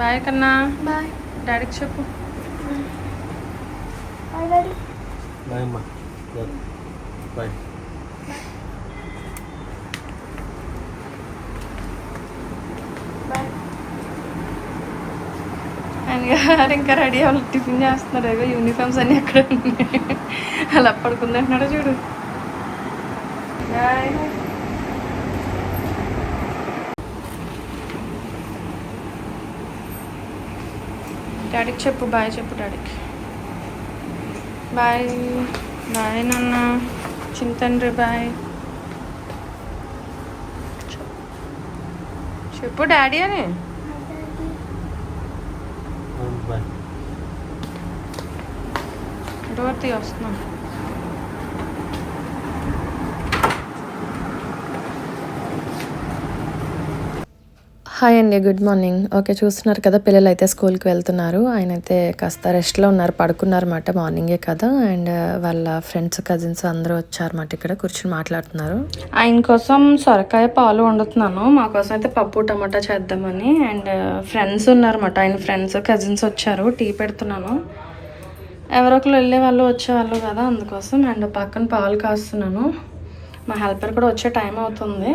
Bye కన్నా. Bye. డాడీకి చెప్పు. బాయ్ బాయ్ అమ్మా. బాయ్. బాయ్. ఆయన గారు ఇంకా రెడీ అవ్వాలి. టిఫిన్ చేస్తున్నారు. ఏవో యూనిఫామ్స్ అన్నీ అక్కడ ఉన్నాయి. అలా పడుకుందంటున్నాడు చూడు. బాయ్. డాడీకి చెప్పు బాయ్ చెప్పు డాడీకి. బాయ్ బాయ్ నాన్న చింతండ్రి బాయ్. చెప్పు డాడీ అని. డోర్ తీ వస్తున్నాం. హాయ్ అండి గుడ్ మార్నింగ్ ఓకే చూస్తున్నారు కదా పిల్లలు అయితే స్కూల్కి వెళ్తున్నారు. ఆయన అయితే కాస్త రెస్ట్లో ఉన్నారు పడుకున్నారు అన్నమాట మార్నింగే కదా. అండ్ uh, వాళ్ళ ఫ్రెండ్స్ కజిన్స్ అందరూ వచ్చారన్నమాట ఇక్కడ కూర్చొని మాట్లాడుతున్నారు. ఆయన కోసం సొరకాయ పాలు వండుతున్నాను. మా కోసం అయితే పప్పు టమాటా చేద్దామని. అండ్ uh, ఫ్రెండ్స్ ఉన్నారన్నమాట. ఆయన ఫ్రెండ్స్ కజిన్స్ వచ్చారు. టీ పెడుతున్నాను. ఎవరో ఒకరు వెళ్ళే వాళ్ళు వచ్చేవాళ్ళు కదా అందుకోసం. అండ్ పక్కన పాలు కాస్తున్నాను. మా హెల్పర్ కూడా వచ్చే టైం అవుతుంది.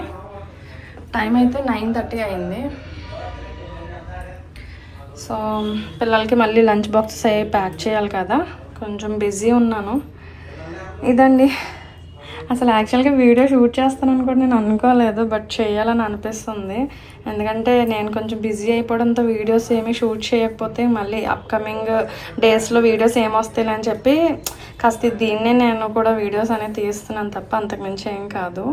టైం అయితే నైన్ థర్టీ అయింది. సో పిల్లలకి మళ్ళీ లంచ్ బాక్సెస్ అవి ప్యాక్ చేయాలి కదా. కొంచెం బిజీ ఉన్నాను. ఇదండి. అసలు యాక్చువల్గా వీడియో షూట్ చేస్తానని కూడా నేను అనుకోలేదు బట్ చేయాలని అనిపిస్తుంది. ఎందుకంటే నేను కొంచెం బిజీ అయిపోవడంతో వీడియోస్ ఏమీ షూట్ చేయకపోతే మళ్ళీ అప్కమింగ్ డేస్లో వీడియోస్ ఏమొస్తాయి అని చెప్పి కాస్త దీన్నే నేను కూడా వీడియోస్ అనేది తీస్తున్నాను తప్ప అంతకుమించి ఏం కాదు.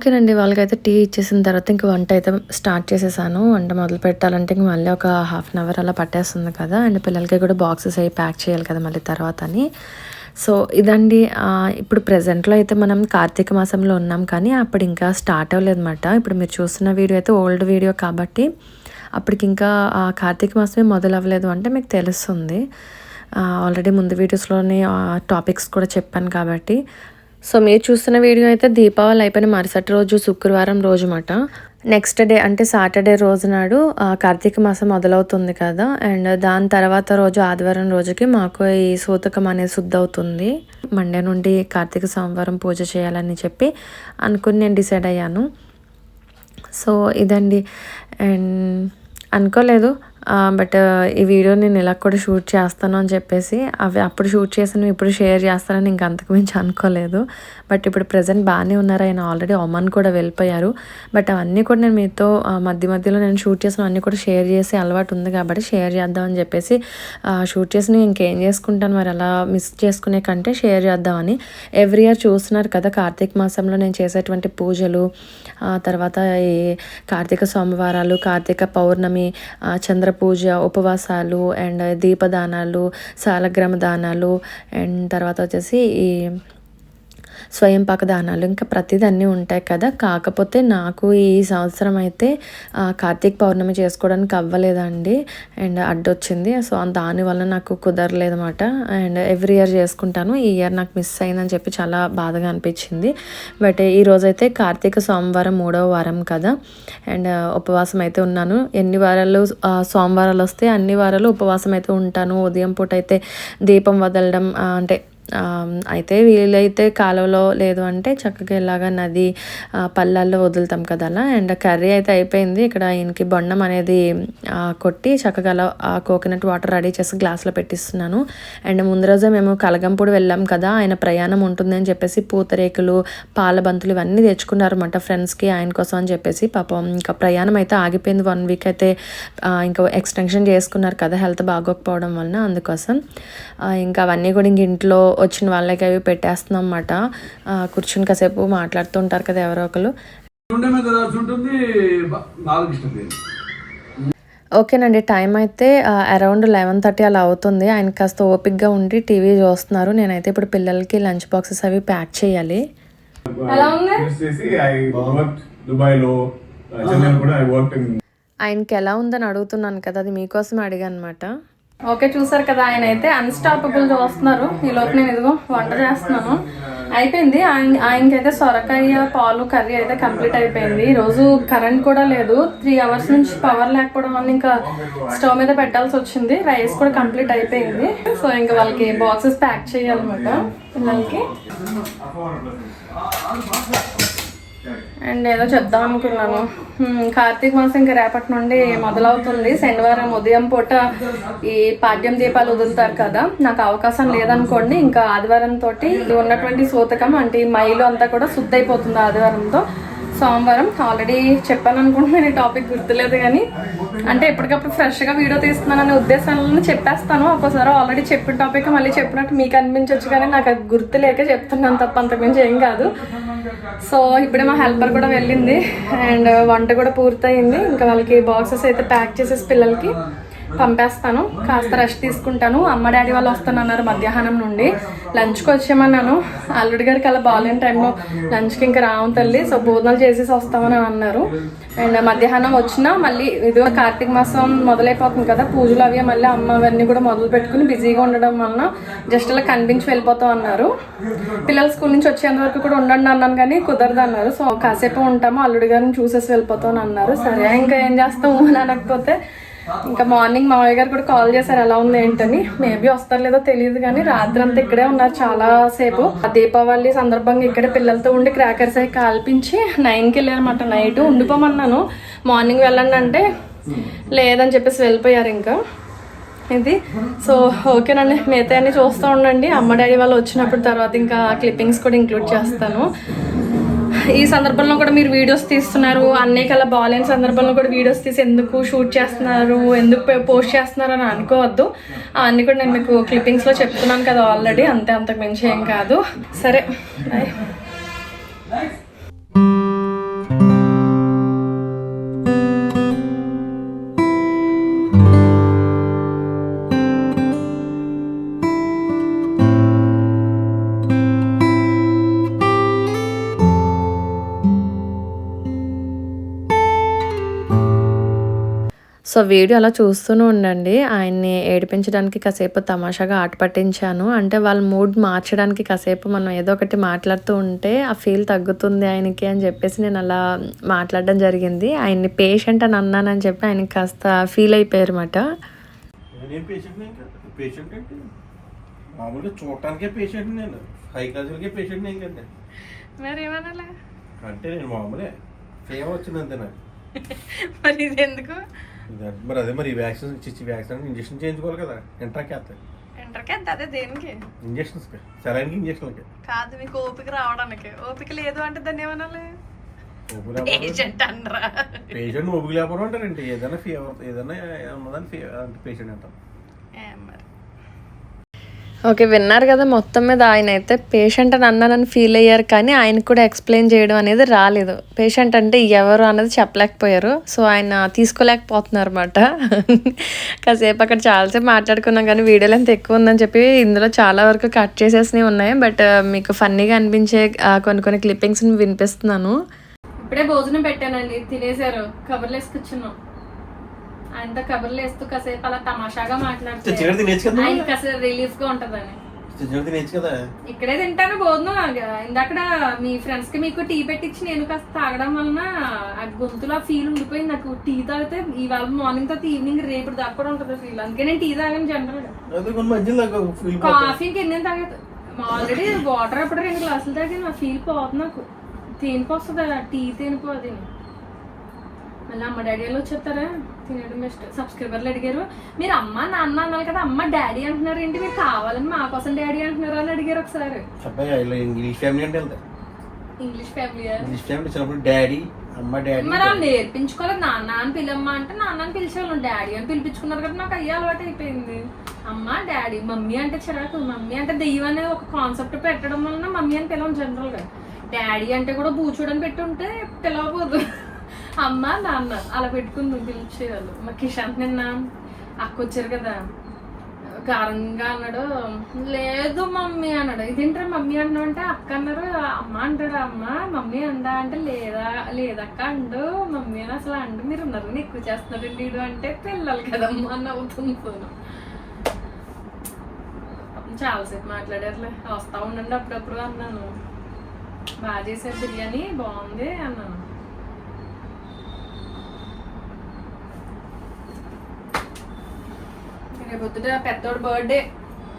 ఓకేనండి వాళ్ళకైతే టీ ఇచ్చేసిన తర్వాత ఇంక వంట అయితే స్టార్ట్ చేసేసాను. వంట మొదలు పెట్టాలంటే ఇంక మళ్ళీ ఒక హాఫ్ అన్ అవర్ అలా పట్టేస్తుంది కదా అండ్ పిల్లలకి కూడా బాక్సెస్ అవి ప్యాక్ చేయాలి కదా మళ్ళీ తర్వాత అని సో ఇదండి ఇప్పుడు ప్రజెంట్లో అయితే మనం కార్తీక మాసంలో ఉన్నాం కానీ అప్పుడు ఇంకా స్టార్ట్ అవ్వలేదన్నమాట. ఇప్పుడు మీరు చూస్తున్న వీడియో అయితే ఓల్డ్ వీడియో కాబట్టి అప్పటికి ఇంకా కార్తీక మాసమే మొదలు అవ్వలేదు అంటే మీకు తెలుస్తుంది. ఆల్రెడీ ముందు వీడియోస్లోనే టాపిక్స్ కూడా చెప్పాను కాబట్టి సో మీరు చూస్తున్న వీడియో అయితే దీపావళి అయిపోయిన మరుసటి రోజు శుక్రవారం రోజు మాట నెక్స్ట్ డే అంటే సాటర్డే రోజు నాడు ఆ, కార్తీక మాసం మొదలవుతుంది కదా. అండ్ దాని తర్వాత రోజు ఆదివారం రోజుకి మాకు ఈ సూతకం అనేది శుద్ధ అవుతుంది. మండే నుండి కార్తీక సోమవారం పూజ చేయాలని చెప్పి అనుకుని నేను డిసైడ్ అయ్యాను. సో ఇదండి. అండ్ అనుకోలేదు. బట్ ఈ వీడియో నేను ఇలా కూడా షూట్ చేస్తాను అని చెప్పేసి అవి అప్పుడు షూట్ చేసిన ఇప్పుడు షేర్ చేస్తానని ఇంక అంతకు మించి అనుకోలేదు. బట్ ఇప్పుడు ప్రజెంట్ బాగానే ఉన్నారు. ఆయన ఆల్రెడీ ఒమన్ కూడా వెళ్ళిపోయారు. బట్ అవన్నీ కూడా నేను మీతో మధ్య మధ్యలో నేను షూట్ చేసిన అన్నీ కూడా షేర్ చేసే అలవాటు ఉంది కాబట్టి షేర్ చేద్దామని చెప్పేసి షూట్ చేసి నేను ఇంకేం చేసుకుంటాను మరి అలా మిస్ చేసుకునే కంటే షేర్ చేద్దామని. ఎవ్రీ ఇయర్ చూస్తున్నారు కదా కార్తీక మాసంలో నేను చేసేటువంటి పూజలు తర్వాత ఈ కార్తీక సోమవారాలు కార్తీక పౌర్ణమి చంద్ర పూజ ఉపవాసాలు అండ్ దీపదానాలు సాలగ్రామ దానాలు అండ్ తర్వాత వచ్చేసి ఈ స్వయం పాక దానాలు ఇంకా ప్రతిదన్నీ ఉంటాయి కదా. కాకపోతే నాకు ఈ సంవత్సరం అయితే కార్తీక పౌర్ణమి చేసుకోవడానికి అవ్వలేదండి. అండ్ అడ్డొచ్చింది. సో దానివల్ల నాకు కుదరలేదన్నమాట. అండ్ ఎవ్రీ ఇయర్ చేసుకుంటాను. ఈ ఇయర్ నాకు మిస్ అయిందని చెప్పి చాలా బాధగా అనిపించింది. బట్ ఈ రోజైతే కార్తీక సోమవారం మూడవ వారం కదా. అండ్ ఉపవాసం అయితే ఉన్నాను. ఎన్ని వారాలు సోమవారాలు వస్తే అన్ని వారాలు ఉపవాసం అయితే ఉంటాను. ఉదయం పూట అయితే దీపం వదలడం అంటే అయితే వీలైతే కాలువలో లేదు అంటే చక్కగా ఇలాగా నది పల్లల్లో వదులుతాం కదా అలా. అండ్ కర్రీ అయితే అయిపోయింది. ఇక్కడ ఈయనకి బొండం అనేది కొట్టి చక్కగా అలా ఆ కోకోనట్ వాటర్ రెడీ చేసి గ్లాస్లో పెట్టిస్తున్నాను. అండ్ ముందు రోజే మేము కలగంపూడి వెళ్ళాం కదా. ఆయన ప్రయాణం ఉంటుంది అని చెప్పేసి పూతరేకులు పాల బంతులు ఇవన్నీ తెచ్చుకున్నారు అనమాట ఫ్రెండ్స్కి ఆయన కోసం అని చెప్పేసి. పాపం ఇంకా ప్రయాణం అయితే ఆగిపోయింది. వన్ వీక్ అయితే ఇంకా ఎక్స్టెన్షన్ చేసుకున్నారు కదా హెల్త్ బాగోకపోవడం వలన అందుకోసం. ఇంకా అవన్నీ కూడా ఇంక ఇంట్లో వచ్చిన వాళ్ళకి అవి పెట్టేస్తున్నాం అన్నమాట. కూర్చుని కాసేపు మాట్లాడుతూ ఉంటారు కదా ఎవరో ఒకరు ఓకేనండి టైం అయితే అరౌండ్ లెవెన్ థర్టీ అలా అవుతుంది. ఆయన కాస్త ఓపిక్గా ఉండి టీవీ చూస్తున్నారు. నేనైతే ఇప్పుడు పిల్లలకి లంచ్ బాక్సెస్ అవి ప్యాక్ చేయాలి. ఆయనకి ఎలా ఉందని అడుగుతున్నాను కదా అది మీకోసం అడిగాను అనమాట ఓకే చూసారు కదా ఆయన అయితే అన్స్టాపబుల్ చూస్తున్నారు ఈ లోపు నేను ఇదిగో వంట చేస్తున్నాను. అయిపోయింది. ఆయన ఆయనకైతే సొరకాయ పాలు కర్రీ అయితే కంప్లీట్ అయిపోయింది. ఈరోజు రోజు కరెంట్ కూడా లేదు. త్రీ అవర్స్ నుంచి పవర్ లేకపోవడం వల్ల ఇంకా స్టవ్ మీద పెట్టాల్సి వచ్చింది. రైస్ కూడా కంప్లీట్ అయిపోయింది. సో ఇంకా వాళ్ళకి బాక్సెస్ ప్యాక్ చేయాలన్నమాట పిల్లలకి. అండ్ ఏదో చెప్దాం అనుకున్నాను. కార్తీక మాసం ఇంకా రేపటి నుండి మొదలవుతుంది. శనివారం ఉదయం పూట ఈ పాడ్యం దీపాలు వదులుతారు కదా. నాకు అవకాశం లేదనుకోండి ఇంకా ఆదివారం తోటి ఉన్నటువంటి సూతకం. అంటే ఈ మైలు అంతా కూడా శుద్ధి అయిపోతుంది ఆదివారంతో. సోమవారం. ఆల్రెడీ చెప్పాను అనుకుంటున్నాను ఈ టాపిక్ గుర్తులేదు కానీ. అంటే ఎప్పటికప్పుడు ఫ్రెష్గా వీడియో తీస్తున్నాననే ఉద్దేశాలను చెప్పేస్తాను. ఒక్కోసారి ఆల్రెడీ చెప్పిన టాపిక్ మళ్ళీ చెప్పినట్టు మీకు అనిపించవచ్చు కానీ నాకు అది గుర్తులేక చెప్తున్నాను తప్ప అంతకుమించి ఏం కాదు. సో ఇప్పుడే మా హెల్పర్ కూడా వెళ్ళింది. అండ్ వంట కూడా పూర్తయింది. ఇంకా వాళ్ళకి బాక్సెస్ అయితే ప్యాక్ చేసేసి పిల్లలకి పంపేస్తాను. కాస్త రెస్ట్ తీసుకుంటాను. అమ్మ డాడీ వాళ్ళు వస్తానన్నారు మధ్యాహ్నం నుండి. లంచ్కి వచ్చేయమన్నాను. అల్లుడి గారికి అలా బాగాలేని టైంలో లంచ్కి ఇంకా రావు తల్లి. సో భోజనాలు చేసేసి వస్తామని అన్నారు. అండ్ మధ్యాహ్నం వచ్చినా మళ్ళీ ఇది కార్తీక మాసం మొదలైపోతుంది కదా. పూజలు అవి మళ్ళీ అమ్మ అవన్నీ కూడా మొదలు పెట్టుకుని బిజీగా ఉండడం వలన జస్ట్ అలా కనిపించి వెళ్ళిపోతాం అన్నారు. పిల్లలు స్కూల్ నుంచి వచ్చేంత వరకు కూడా ఉండండి అన్నాను కానీ కుదరదు అన్నారు. సో కాసేపు ఉంటాము. అల్లుడి గారిని చూసేసి వెళ్ళిపోతాం అన్నారు. సరే ఇంకా ఏం చేస్తాము అని అనకపోతే ఇంకా మార్నింగ్ మామయ్య గారు కూడా కాల్ చేశారు ఎలా ఉంది ఏంటని? మేబీ వస్తారో లేదో తెలియదు కానీ రాత్రి అంతా ఇక్కడే ఉన్నారు చాలా సేపు. ఆ దీపావళి సందర్భంగా ఇక్కడే పిల్లలతో ఉండి క్రాకర్స్ అవి కాల్పించి నైన్కి వెళ్ళారన్నమాట. నైట్ ఉండిపోమన్నాను. మార్నింగ్ వెళ్ళండి అంటే లేదని చెప్పేసి వెళ్ళిపోయారు ఇంకా. ఇది. సో ఓకేనండి మిగతా అన్ని చూస్తూ ఉండండి. అమ్మ డాడీ వాళ్ళు వచ్చినప్పుడు తర్వాత ఇంకా క్లిప్పింగ్స్ కూడా ఇంక్లూడ్ చేస్తాను. ఈ సందర్భంలో కూడా మీరు వీడియోస్ తీస్తున్నారు. అన్నీ కల్లా బాగాలేని సందర్భంలో కూడా వీడియోస్ తీసి ఎందుకు షూట్ చేస్తున్నారు? ఎందుకు పోస్ట్ చేస్తున్నారు అని అనుకోవద్దు. అన్నీ కూడా నేను మీకు క్లిప్పింగ్స్లో చెప్తున్నాను కదా ఆల్రెడీ అంతే అంతకు మించి ఏం కాదు. సరే బాయ్ సో వీడియో అలా చూస్తూనే ఉండండి. ఆయన్ని ఏడిపించడానికి కాసేపు తమాషాగా ఆట పట్టించాను. అంటే వాళ్ళ మూడ్ మార్చడానికి కాసేపు మనం ఏదో ఒకటి మాట్లాడుతూ ఉంటే ఆ ఫీల్ తగ్గుతుంది ఆయనకి అని చెప్పేసి నేను అలా మాట్లాడడం జరిగింది. ఆయన్ని పేషెంట్ అని అన్నానని చెప్పి ఆయనకి కాస్త ఫీల్ అయిపోయారు అనమాట నేనేం పేషెంట్ ఇంకా పేషెంట్ అంటే మామూలుగా చూడటానికే పేషెంట్ నేను. హై క్లాసులకే పేషెంట్ నేను కంటే మరి ఏమనాలా? అంటే నేను మామూలే. నాకు. మరి ఇది ఎందుకు మరి అదే మరి వ్యాక్సిన్ ఇచ్చి వ్యాక్సిన్ ఇంజక్షన్ చేయించుకోవాలి కదా ఎంట్రాకి వేస్తాయి ఇంటర్కి ఎంత అదే దేనికి? ఇంజక్షన్స్ సెలైన్కి ఇంజక్షన్లకి. కాదు మీకు ఓపిక రావడానికి. ఓపిక లేదు అంటే దాన్ని ఏమనాలి? పేషెంట్ అనరా? పేషెంట్ ఊపిరి లేకపోవడం అంటారండి. ఏదైనా ఫీవర్ ఏదైనా ఉన్నదని ఫీవర్ అంటే పేషెంట్ అంటాం. మరి ఓకే విన్నారు కదా మొత్తం మీద ఆయన అయితే పేషెంట్ అని అన్నానని ఫీల్ అయ్యారు కానీ ఆయనకు కూడా ఎక్స్ప్లెయిన్ చేయడం అనేది రాలేదు. పేషెంట్ అంటే ఎవరు అన్నది చెప్పలేకపోయారు. సో ఆయన తీసుకోలేకపోతున్నారు అనమాట కాసేపు అక్కడ చాలాసేపు మాట్లాడుకున్నాం కానీ వీడియోలు ఎంత ఎక్కువ ఉందని చెప్పి ఇందులో చాలా వరకు కట్ చేసేసినవి ఉన్నాయి. బట్ uh, మీకు ఫన్నీగా అనిపించే uh, కొన్ని కొన్ని క్లిప్పింగ్స్ని వినిపిస్తున్నాను. ఇప్పుడే భోజనం పెట్టానండి తినేశారు. కబర్లు వేసుకొచ్చున్నాం ఆయనతో కబర్లు వేస్తూ కాసేపు అలా తమాషాగా మాట్లాడితే చికెన్ తినేచ్చు కదా ఆయన కాసేపు రిలీఫ్గా ఉంటదని చికెన్ తినేచ్చు కదా? ఇక్కడే తింటాను భోజనం ఇందాక మీ ఫ్రెండ్స్కి మీకు టీ పెట్టించి నేను కాస్త తాగడం వలన ఆ గొంతులో ఫీల్ ఉండిపోయింది నాకు. టీ తాగితే ఇవాళ మార్నింగ్ తర్వాత ఈవినింగ్ రేపు దాకా కూడా ఉంటుంది ఫీల్. అందుకే నేను టీ తాగాను జనరల్ కాఫీకి ఎన్ని తాగదు? ఆల్రెడీ వాటర్ అప్పుడు రెండు గ్లాసులు తాగి నా ఫీల్ పోతుంది నాకు. తేనిపి వస్తుంది టీ తేనిపో అది. మళ్ళీ అమ్మ డాడీ వాళ్ళు వచ్చేస్తారా? తినడం బెస్ట్ సబ్స్క్రైబర్లు అడిగారు మీరు అమ్మ నాన్న అన్నారు కదా అమ్మ డాడీ అంటున్నారు ఏంటి? మీరు కావాలని మా కోసం డాడీ అంటున్నారు అని అడిగారు ఒకసారి. ఇంగ్లీష్ ఫ్యామిలీ అంటే ఇంగ్లీష్ ఫ్యామిలీ ఇంగ్లీష్ ఫ్యామిలీ చిన్నప్పుడు డాడీ అమ్మ డాడీ మరి నేర్పించుకోలేదు. నాన్న అని పిలమ్మ అంటే నాన్న అని పిలిచేవాళ్ళం. డాడీ అని పిలిపించుకున్నారు కదా నాకు అయ్యే అలవాటు అయిపోయింది. అమ్మ డాడీ మమ్మీ అంటే చిరాకు. మమ్మీ అంటే దెయ్యం అనే ఒక కాన్సెప్ట్ పెట్టడం వలన మమ్మీ అని పిలవం జనరల్గా. డాడీ అంటే కూడా బూచూడని పెట్టి ఉంటే పిలవబోదు అమ్మ నాన్న అలా పెట్టుకుంది పిలిచేవాళ్ళు. మా కిషాంత్ నిన్న అక్క వచ్చారు కదా కారంగా అన్నాడు లేదు మమ్మీ అన్నాడు. ఇదేంటారు మమ్మీ అన్నాడు అంటే అక్క అన్నారు. అమ్మ అంటాడు అమ్మ మమ్మీ అందా అంటే లేదా లేదక్క అండు మమ్మీ అని అసలు అండు. మీరు ఉన్నారు ఎక్కువ చేస్తున్నారు వీడు అంటే పిల్లలు కదమ్మా అని అవుతుంది ఫోన్. చాలాసేపు మాట్లాడారులే. వస్తా ఉండండి అప్పుడప్పుడు అన్నాను. బాగా చేశారు బిర్యానీ బాగుంది అన్నాను. రేపు పొద్దుట పెద్దోడు బర్త్డే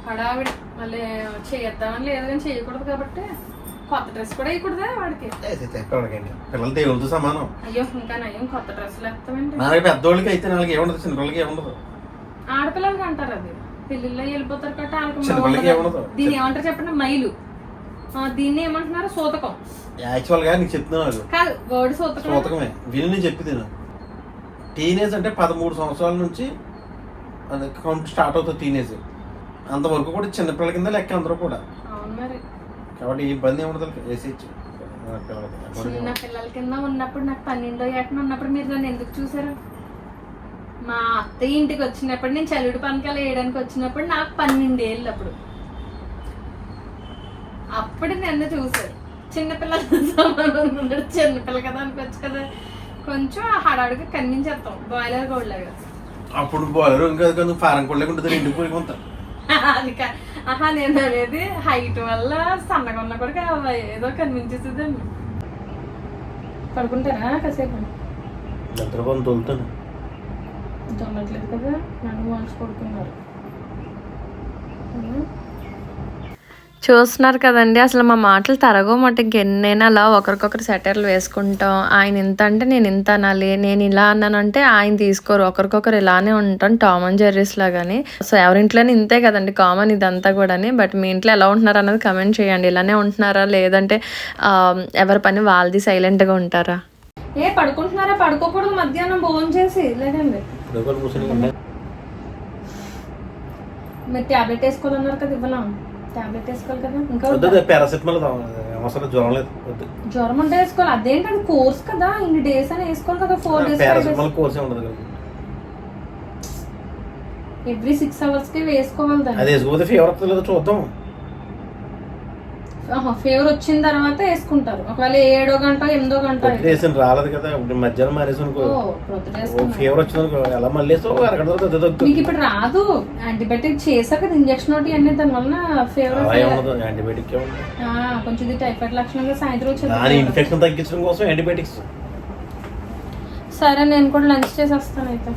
హడావిడి. మళ్ళీ చేద్దామని లేదు కానీ చేయకూడదు కాబట్టి కొత్త డ్రెస్ కూడా వేయకూడదా వాడికి? పిల్లలు దేవులతో సమానం. అయ్యో ఇంకా నయం కొత్త డ్రెస్సులు వేస్తామండి నాలుగు పెద్దోళ్ళకి అయితే నాలుగు ఏముండదు చిన్నపిల్లలకి ఏముండదు. ఆడపిల్లలకి అంటారు అది. పెళ్ళిళ్ళలో వెళ్ళిపోతారు కాబట్టి వాళ్ళకి. దీన్ని ఏమంటారు చెప్పండి? మైలు. ఆ, దీన్ని ఏమంటున్నారు? సూతకం. యాక్చువల్గా నీకు చెప్తున్నాను కాదు వర్డ్ సూతకం. సూతకమే. విని తిను. టీనేజ్ అంటే పదమూడు సంవత్సరాల నుంచి అది కౌంట్ స్టార్ట్ అవుతుంది టీనేజ్. అంతవరకు కూడా చిన్నపిల్లల కింద లెక్క అందరూ కూడా. కాబట్టి ఇబ్బంది ఏముండదు పిల్లలకి చిన్న పిల్లల కింద. ఉన్నప్పుడు నాకు పన్నెండో ఏటన ఉన్నప్పుడు మీరు నన్ను ఎందుకు చూసారు మా అత్తయ్య ఇంటికి వచ్చినప్పుడు నేను చలుడు పనకాలు వేయడానికి వచ్చినప్పుడు నాకు పన్నెండు ఏళ్ళు అప్పుడు. అప్పుడు నన్ను చూసారు చిన్నపిల్లల చిన్నపిల్ల కదా అనుకోవచ్చు కదా. కొంచెం హడాడుగా కనిపించేస్తాం బాయిలర్ గోల్డ్లాగా అప్పుడు బాలరు ఇంకా కొంచెం ఫారం కొడలేక ఉంటుంది రెండు పోయి కొంత. ఆహా నేను అనేది హైట్ వల్ల సన్నగా ఉన్న కూడా ఏదో కనిపించేస్తుందండి పడుకుంటారా కాసేపు? నిద్ర కొంత తోలుతాను. దొరకట్లేదు కదా నన్ను వాల్చి పడుకున్నారు చూస్తున్నారు కదండి. అసలు మా మాటలు తరగమాట ఇంకెన్నైనా అలా ఒకరికొకరు సెటర్లు వేసుకుంటాం. ఆయన ఇంత అంటే నేను ఇంత అనాలి నేను ఇలా అన్నానంటే ఆయన తీసుకోరు. ఒకరికొకరు ఇలానే ఉంటాం. టామ్ అండ్ జెర్రీస్ లాగాని. సో ఎవరింట్లోనే ఇంతే కదండి. కామన్ ఇదంతా కూడాని. బట్ మీ ఇంట్లో ఎలా ఉంటున్నారు అన్నది కమెంట్ చేయండి. ఇలానే ఉంటున్నారా? లేదంటే ఎవరి పని వాళ్ళది సైలెంట్గా ఉంటారా? ఏ పడుకుంటున్నారా? పడుకోకూడదు. మధ్యాహ్నం భోజనం చేసి లేదండి. కూడా మీరు ట్యాబ్లెట్ వేసుకోవాలన్నారు కదా ఇవ్వనా? ట్యాబ్లెట్ వేసుకోవాలి కదా. ఇంకా వద్దా? పారాసెటమాల్ అవసరం జ్వరం లేదు జ్వరం ఉంటే వేసుకోవాలి. అదేంటి అది కోర్స్ కదా. ఇన్ని డేస్ అని వేసుకోవాలి కదా ఫోర్ డేస్ పారాసెటమాల్ కోర్సే ఉండదు కదా. ఎవ్రీ సిక్స్ అవర్స్కి వేసుకోవాలి అది వేసుకోకపోతే ఫీవర్ వస్తుంది చూద్దాం. ఫీవర్ వచ్చిన తర్వాత వేసుకుంటారు. ఒకవేళ ఏడో గంట ఎనిమిదో గంట పొద్దున వేసిన రాలేదు కదా ఇప్పుడు మధ్యాహ్నం అనుకో. వేసుకున్నారు. ఫీవర్ వచ్చింది అనుకో ఎలా మళ్ళీ అరగడ మీకు ఇప్పుడు రాదు. యాంటీబయాటిక్ చేశాక ఇంజక్షన్ ఒకటి అన్ని దాని వలన ఫీవర్ యాంటీబయాటిక్ కొంచెం ఇది టైఫాయిడ్ లక్షణంగా సాయంత్రం వచ్చేది ఇన్ఫెక్షన్ తగ్గించడం కోసం యాంటీబయాటిక్స్ సరే నేను కూడా లంచ్ చేసి వస్తాను అయితే.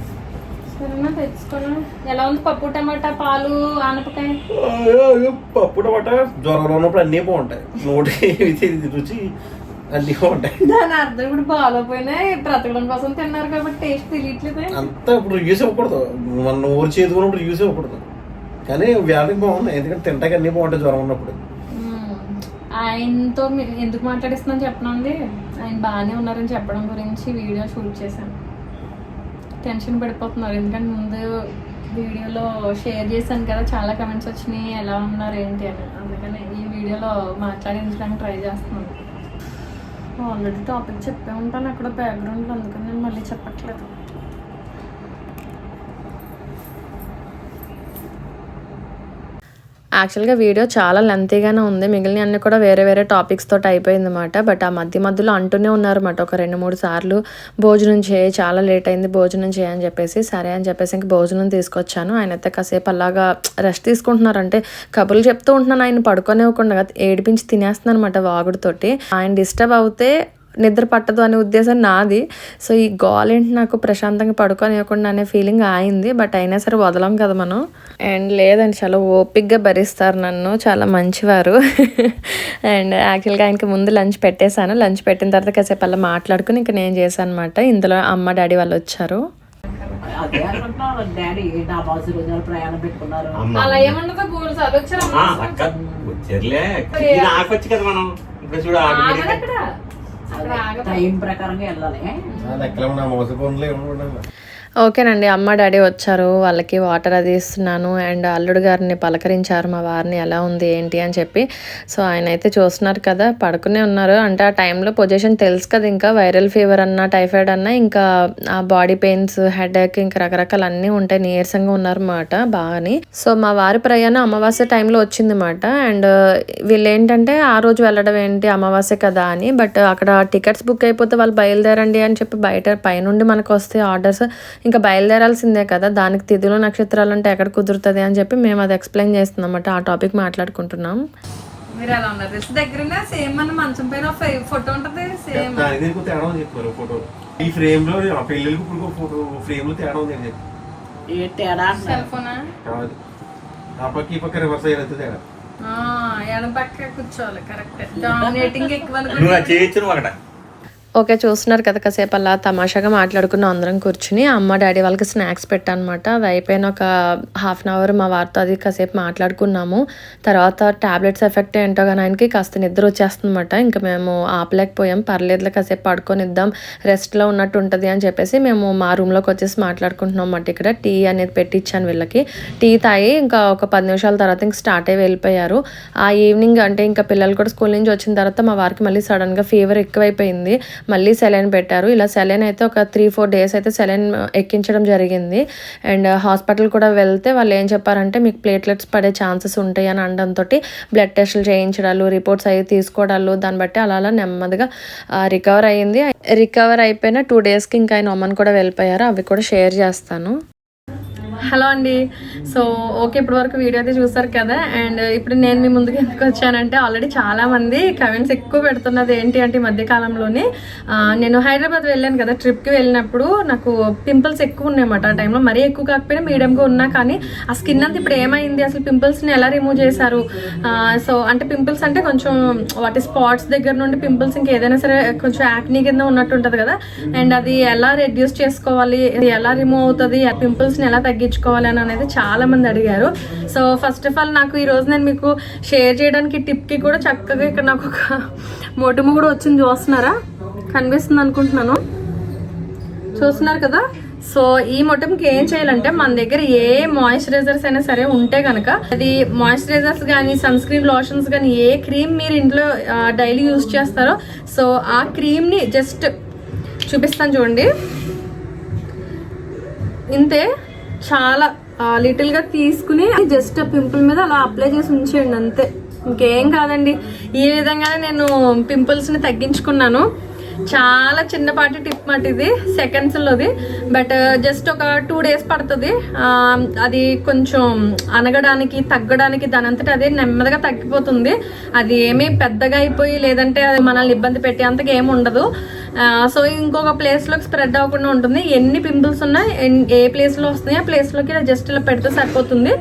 సరేనా తెచ్చుకోను? ఎలా ఉంది పప్పు టమాటా పాలు ఆనపకాయ? పప్పుడు పట్ట జ్వరంలో ఉన్నప్పుడు అన్నీ బాగుంటాయి. నోటి రుచి అన్నీ బాగుంటాయి. దాని అర్థం కూడా బాగాలేకపోయినా బ్రతకడం కోసం తిన్నారు కాబట్టి టేస్ట్ తెలియట్లేదే. అంతా ఇప్పుడు రివ్యూస్ ఇవ్వకూడదు. మన నోరు చేతుకున్నప్పుడు రివ్యూస్ ఇవ్వకూడదు. కానీ వ్యాధికి బాగుంది ఎందుకంటే తింటాక అన్నీ బాగుంటాయి జ్వరం ఉన్నప్పుడు. ఆయనతో ఎందుకు మాట్లాడిస్తున్నాను చెప్పనండి ఆయన బాగానే ఉన్నారని చెప్పడం గురించి వీడియో షూట్ చేశాను. టెన్షన్ పడిపోతున్నారు. ఎందుకంటే ముందు వీడియోలో షేర్ చేశాను కదా చాలా కమెంట్స్ వచ్చినాయి. ఎలా ఉన్నారు ఏంటి అని. అందుకని ఈ వీడియోలో మాట్లాడించడానికి ట్రై చేస్తున్నాను. ఆల్రెడీ టాపిక్ చెప్పే ఉంటాను అక్కడ బ్యాక్గ్రౌండ్లో అందుకని నేను మళ్ళీ చెప్పట్లేదు. యాక్చువల్గా వీడియో చాలా లెంతీగానే ఉంది. మిగిలిన అన్ని కూడా వేరే వేరే టాపిక్స్ తోటి అయిపోయింది అనమాట బట్ ఆ మధ్య మధ్యలో అంటూనే ఉన్నారన్నమాట. ఒక రెండు మూడు సార్లు భోజనం చేయి చాలా లేట్ అయింది భోజనం చేయని చెప్పేసి సరే అని చెప్పేసి ఇంక భోజనం తీసుకొచ్చాను. ఆయన అయితే కాసేపు అలాగా రెస్ట్ తీసుకుంటున్నారంటే కబుర్లు చెప్తూ ఉంటున్నాను. ఆయన పడుకోనివ్వకుండా ఏడిపించి తినేస్తున్నాను అనమాట వాగుడుతోటి. ఆయన డిస్టర్బ్ అవుతే నిద్ర పట్టదు అనే ఉద్దేశం నాది. సో ఈ గోల్ ఏంటి నాకు ప్రశాంతంగా పడుకోనివ్వకుండా అనే ఫీలింగ్ అయింది బట్ అయినా సరే వదలం కదా మనం. అండ్ లేదండి చాలా ఓపిక్గా భరిస్తారు నన్ను. చాలా మంచివారు. అండ్ యాక్చువల్గా ఆయనకి ముందు లంచ్ పెట్టేశాను. లంచ్ పెట్టిన తర్వాత కాసేపు అలా మాట్లాడుకుని ఇంకా నేను చేశాను అనమాట ఇందులో అమ్మ డాడీ వాళ్ళు వచ్చారు. అలా అది టైం ప్రకారంగా వెళ్ళాలి. నా లెక్కలో మోసపోన్లు ఓకేనండి అమ్మ డాడీ వచ్చారు. వాళ్ళకి వాటర్ అది ఇస్తున్నాను. అండ్ అల్లుడు గారిని పలకరించారు మా వారిని. ఎలా ఉంది ఏంటి అని చెప్పి. సో ఆయన అయితే చూస్తున్నారు కదా పడుకునే ఉన్నారు. అంటే ఆ టైంలో పొజిషన్ తెలుసు కదా ఇంకా వైరల్ ఫీవర్ అన్నా టైఫాయిడ్ అన్నా ఇంకా ఆ బాడీ పెయిన్స్ హెడేక్ ఇంకా రకరకాల అన్నీ ఉంటాయి. నీరసంగా ఉన్నారన్నమాట బాగాని. సో మా వారి ప్రయాణం అమావాస్య టైంలో వచ్చిందన్నమాట అండ్ వీళ్ళు ఏంటంటే ఆ రోజు వెళ్ళడం ఏంటి అమావాస్య కదా అని. బట్ అక్కడ టికెట్స్ బుక్ అయిపోతే వాళ్ళు బయలుదేరండి అని చెప్పి బయట పైనుండి మనకు వస్తే ఆర్డర్స్. ఇంకా బయలుదేరాల్సిందే కదా. దానికి తిథులు నక్షత్రాలు అంటే ఎక్కడ కుదురుతుంది అని చెప్పి మేము అది ఎక్స్ప్లెయిన్ చేస్తున్నాం అన్నమాట ఆ టాపిక్ మాట్లాడుకుంటున్నాం. మీరు ఎలా ఉన్నారు? డ్రెస్ దగ్గరనే సేమ్ మన మంచం పైన ఫోటో ఉంటది సేమ్ దాని దీనికి తేడా ఉంది చెప్పారు ఫోటో ఈ ఫ్రేమ్లో ఆ పెళ్ళిళ్ళకి ఇప్పుడు ఫోటో ఫ్రేమ్లో తేడా ఉంది అని చెప్పి ఏ తేడా అంటున్నారు. సెల్ ఫోనా కాదు. ఆ పక్క ఈ పక్క రివర్స్ అయ్యేది తేడా. ఎడం పక్క కూర్చోవాలి కరెక్ట్ డామినేటింగ్ ఎక్కువ నువ్వు అది చేయొచ్చు నువ్వు అక్కడ ఓకే చూస్తున్నారు కదా కాసేపు అలా తమాషాగా మాట్లాడుకున్న అందరం కూర్చుని అమ్మ డాడీ వాళ్ళకి స్నాక్స్ పెట్టానమాట అది అయిపోయిన ఒక హాఫ్ అన్ అవర్ మా వారితో అది కాసేపు మాట్లాడుకున్నాము. తర్వాత టాబ్లెట్స్ ఎఫెక్ట్ ఏంటో కానీ ఆయనకి కాస్త నిద్ర వచ్చేస్తుందన్నమాట. ఇంకా మేము ఆపలేకపోయాం. పర్లేదులే కాసేపు పడుకొనిద్దాం. రెస్ట్లో ఉన్నట్టు ఉంటుంది అని చెప్పేసి మేము మా రూమ్లోకి వచ్చేసి మాట్లాడుకుంటున్నాం అన్నమాట ఇక్కడ. టీ అనేది పెట్టించాను వీళ్ళకి. టీ తాగి ఇంకా ఒక పది నిమిషాల తర్వాత ఇంక స్టార్ట్ అయ్యి వెళ్ళిపోయారు. ఆ ఈవినింగ్ అంటే ఇంకా పిల్లలు కూడా స్కూల్ నుంచి వచ్చిన తర్వాత మా వారికి మళ్ళీ సడన్గా ఫీవర్ ఎక్కువైపోయింది. మళ్ళీ సెలైన్ పెట్టారు. ఇలా సెలైన్ అయితే ఒక త్రీ ఫోర్ డేస్ అయితే సెలైన్ ఎక్కించడం జరిగింది. అండ్ హాస్పిటల్ కూడా వెళ్తే వాళ్ళు ఏం చెప్పారంటే మీకు ప్లేట్లెట్స్ పడే ఛాన్సెస్ ఉంటాయి అని అనడంతో బ్లడ్ టెస్టులు చేయించడాలు రిపోర్ట్స్ అవి తీసుకోవడాలు దాన్ని బట్టి అలా అలా నెమ్మదిగా రికవర్ అయ్యింది రికవర్ అయిపోయిన టూ డేస్కి ఇంకా ఆయన ఒమన్ కూడా వెళ్ళిపోయారు. అవి కూడా షేర్ చేస్తాను. హలో అండి. సో ఓకే ఇప్పటి వరకు వీడియో అయితే చూసారు కదా. అండ్ ఇప్పుడు నేను మీ ముందుకు ఎందుకు వచ్చానంటే ఆల్రెడీ చాలా మంది కమెంట్స్ ఎక్కువ పెడుతున్నది ఏంటి అంటే ఈ మధ్యకాలంలోనే నేను హైదరాబాద్ వెళ్ళాను కదా ట్రిప్కి వెళ్ళినప్పుడు నాకు పింపుల్స్ ఎక్కువ ఉన్నాయన్నమాట. ఆ టైంలో మరీ ఎక్కువ కాకపోయినా మీడియంగా ఉన్నా కానీ ఆ స్కిన్ అంతా ఇప్పుడు ఏమైంది? అసలు పింపుల్స్ని ఎలా రిమూవ్ చేశారు? సో అంటే పింపుల్స్ అంటే కొంచెం వాటి స్పాట్స్ దగ్గర నుండి పింపుల్స్ ఇంకేదైనా సరే కొంచెం యాక్నీ కింద ఉన్నట్టు ఉంటుంది కదా. అండ్ అది ఎలా రెడ్యూస్ చేసుకోవాలి? అది ఎలా రిమూవ్ అవుతుంది? ఆ పింపుల్స్ని ఎలా తగ్గించు నేర్చుకోవాలని అనేది చాలా మంది అడిగారు. సో ఫస్ట్ ఆఫ్ ఆల్ నాకు ఈ రోజు నేను మీకు షేర్ చేయడానికి టిప్కి కూడా చక్కగా ఇక్కడ నాకు ఒక మొటిమ కూడా వచ్చింది. చూస్తున్నారా? కనిపిస్తుంది అనుకుంటున్నాను. చూస్తున్నారు కదా? సో ఈ మొట్టంకి ఏం చేయాలంటే మన దగ్గర ఏ మాయిశ్చరైజర్స్ అయినా సరే ఉంటే కనుక అది మాయిశ్చరైజర్స్ కానీ సన్ స్క్రీన్ లోషన్స్ కానీ ఏ క్రీమ్ మీరు ఇంట్లో డైలీ యూజ్ చేస్తారో సో ఆ క్రీమ్ని జస్ట్ చూపిస్తాను చూడండి. ఇంతే. చాలా లిటిల్గా తీసుకుని జస్ట్ పింపుల్ మీద అలా అప్లై చేసి ఉంచేయండి అంతే. ఇంకేం కాదండి. ఈ విధంగానే నేను పింపుల్స్ని తగ్గించుకున్నాను. చాలా చిన్నపాటి టిప్ మాట ఇది సెకండ్స్లోది బట్ జస్ట్ ఒక టూ డేస్ పడుతుంది. అది కొంచెం అనగడానికి తగ్గడానికి దాని అంతటా అదే నెమ్మదిగా తగ్గిపోతుంది. అది ఏమీ పెద్దగా అయిపోయి లేదంటే అది మనల్ని ఇబ్బంది పెట్టే అంతగా ఏమి ఉండదు. సో ఇంకొక ప్లేస్లోకి స్ప్రెడ్ అవ్వకుండా ఉంటుంది. ఎన్ని పింపుల్స్ ఉన్నాయి ఏ ప్లేస్లో వస్తున్నాయి ఆ ప్లేస్లోకి జస్ట్ ఇలా పెడితే సరిపోతుంది.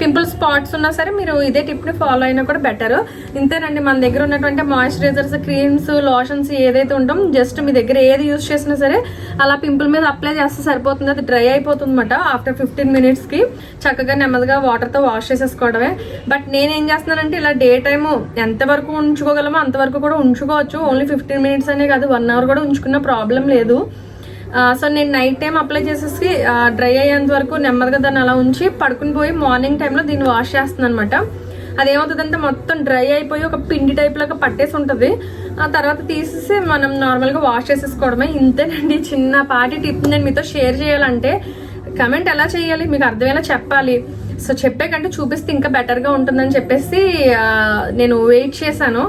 పింపుల్ స్పాట్స్ ఉన్నా సరే మీరు ఇదే టిప్ని ఫాలో అయినా కూడా బెటర్. ఇంతేనండి మన దగ్గర ఉన్నటువంటి మాయిశ్చరైజర్స్ క్రీమ్స్ లోషన్స్ ఏదైతే ఉంటాం జస్ట్ మీ దగ్గర ఏది యూస్ చేసినా సరే అలా పింపుల్ మీద అప్లై చేస్తే సరిపోతుంది. అది డ్రై అయిపోతుంది అనమాట ఆఫ్టర్ ఫిఫ్టీన్ మినిట్స్కి. చక్కగా నెమ్మదిగా వాటర్తో వాష్ చేసేసుకోవడమే. బట్ నేను ఏం చేస్తున్నానంటే ఇలా డే టైము ఎంతవరకు ఉంచుకోగలమో అంతవరకు కూడా ఉంచుకోవచ్చు. ఓన్లీ ఫిఫ్టీన్ మినిట్స్ అనే కాదు వన్ అవర్ కూడా ఉంచుకున్న ప్రాబ్లం లేదు. సో నేను నైట్ టైం అప్లై చేసేసి డ్రై అయ్యేంత వరకు నెమ్మదిగా దాన్ని అలా ఉంచి పడుకుని పోయి మార్నింగ్ టైంలో దీన్ని వాష్ చేస్తుంది అనమాట అదేమవుతుందంటే మొత్తం డ్రై అయిపోయి ఒక పిండి టైప్ లాగా పట్టేసి ఉంటుంది. ఆ తర్వాత తీసేసి మనం నార్మల్గా వాష్ చేసేసుకోవడమే. ఇంతేనండి చిన్న పాటి టిప్ నేను మీతో షేర్ చేయాలంటే కమెంట్ ఎలా చేయాలి? మీకు అర్థమయ్యేలా చెప్పాలి. సో చెప్పే కంటే చూపిస్తే ఇంకా బెటర్గా ఉంటుందని చెప్పేసి నేను వెయిట్ చేశాను.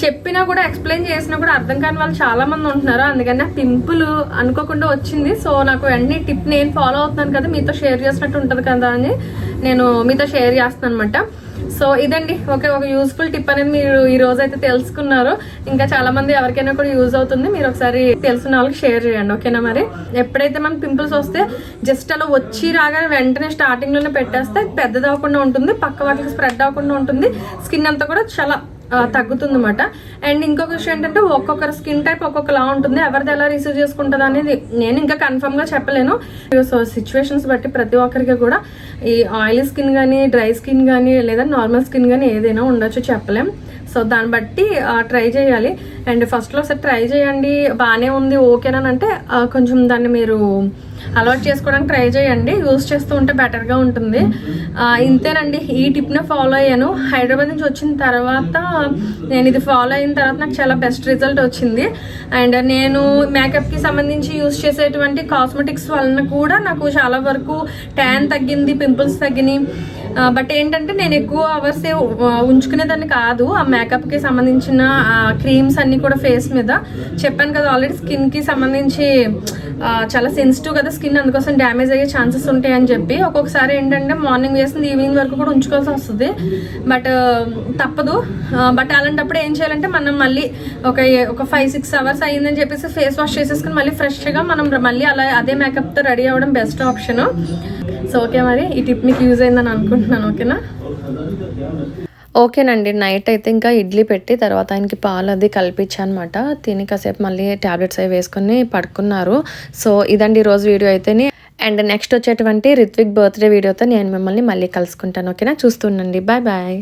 చెప్పినా కూడా ఎక్స్ప్లెయిన్ చేసినా కూడా అర్థం కాని వాళ్ళు చాలా మంది ఉంటున్నారు. అందుకని నాకు పింపుల్ అనుకోకుండా వచ్చింది. సో నాకు వెంటనే టిప్ నేను ఫాలో అవుతున్నాను కదా మీతో షేర్ చేసినట్టు ఉంటుంది కదా అని నేను మీతో షేర్ చేస్తాను అనమాట సో ఇదండి. ఓకే ఒక యూస్ఫుల్ టిప్ అనేది మీరు ఈ రోజు అయితే తెలుసుకున్నారు. ఇంకా చాలా మంది ఎవరికైనా కూడా యూజ్ అవుతుంది. మీరు ఒకసారి తెలిసిన వాళ్ళకి షేర్ చేయండి. ఓకేనా మరి? ఎప్పుడైతే మనకి పింపుల్స్ వస్తే జస్ట్ అలా వచ్చి రాగానే వెంటనే స్టార్టింగ్లోనే పెట్టేస్తే పెద్దది అవ్వకుండా ఉంటుంది. పక్క వాటికి స్ప్రెడ్ అవ్వకుండా ఉంటుంది. స్కిన్ అంతా కూడా చాలా తగ్గుతుంది అనమాట అండ్ ఇంకొక విషయం ఏంటంటే ఒక్కొక్కరి స్కిన్ టైప్ ఒక్కొక్కలా ఉంటుంది. ఎవరిది ఎలా రిసీవ్ చేసుకుంటుంది అనేది నేను ఇంకా కన్ఫర్మ్గా చెప్పలేను. సో సిచ్యువేషన్స్ బట్టి ప్రతి ఒక్కరికి కూడా ఈ ఆయిలీ స్కిన్ కానీ డ్రై స్కిన్ కానీ లేదా నార్మల్ స్కిన్ కానీ ఏదైనా ఉండొచ్చు చెప్పలేం. సో దాన్ని బట్టి ట్రై చేయాలి. అండ్ ఫస్ట్లో ఒకసారి ట్రై చేయండి. బాగానే ఉంది ఓకేనా అంటే కొంచెం దాన్ని మీరు అలవాటు చేసుకోవడానికి ట్రై చేయండి. యూస్ చేస్తూ ఉంటే బెటర్గా ఉంటుంది. ఇంతేనండి ఈ టిప్నే ఫాలో అయ్యాను. హైదరాబాద్ నుంచి వచ్చిన తర్వాత నేను ఇది ఫాలో అయిన తర్వాత నాకు చాలా బెస్ట్ రిజల్ట్ వచ్చింది. అండ్ నేను మేకప్కి సంబంధించి యూస్ చేసేటువంటి కాస్మెటిక్స్ వలన కూడా నాకు చాలా వరకు ట్యాన్ తగ్గింది పింపుల్స్ తగ్గినాయి. బట్ ఏంటంటే నేను ఎక్కువ అవర్స్ ఉంచుకునేదాన్ని కాదు. ఆ మేకప్కి సంబంధించిన క్రీమ్స్ అన్నీ కూడా ఫేస్ మీద. చెప్పాను కదా ఆల్రెడీ స్కిన్కి సంబంధించి చాలా సెన్సిటివ్ కదా స్కిన్ అందుకోసం డ్యామేజ్ అయ్యే ఛాన్సెస్ ఉంటాయి అని చెప్పి. ఒక్కొక్కసారి ఏంటంటే మార్నింగ్ వేసింది ఈవినింగ్ వరకు కూడా ఉంచుకోవాల్సి వస్తుంది. బట్ తప్పదు. బట్ అలాంటప్పుడు ఏం చేయాలంటే మనం మళ్ళీ ఒక ఒక ఫైవ్ సిక్స్ అవర్స్ అయ్యిందని చెప్పేసి ఫేస్ వాష్ చేసేసుకుని మళ్ళీ ఫ్రెష్గా మనం మళ్ళీ అలా అదే మేకప్తో రెడీ అవ్వడం బెస్ట్ ఆప్షన్ సో ఓకే మరి ఈ టిప్ మీకు యూజ్ అయిందని అనుకుంటున్నాను ఓకేనా ఓకేనండి నైట్ అయితే ఇంకా ఇడ్లీ పెట్టి తర్వాత ఆయనకి పాలు అది కల్పించానమాట. తిని కాసేపు మళ్ళీ ట్యాబ్లెట్స్ అవి వేసుకొని పడుకున్నారు. సో ఇదండి ఈరోజు వీడియో అయితేనే. అండ్ నెక్స్ట్ వచ్చేటువంటి రిత్విక్ బర్త్డే వీడియోతో నేను మిమ్మల్ని మళ్ళీ కలుసుకుంటాను ఓకేనా? చూస్తుండండి బాయ్ బాయ్.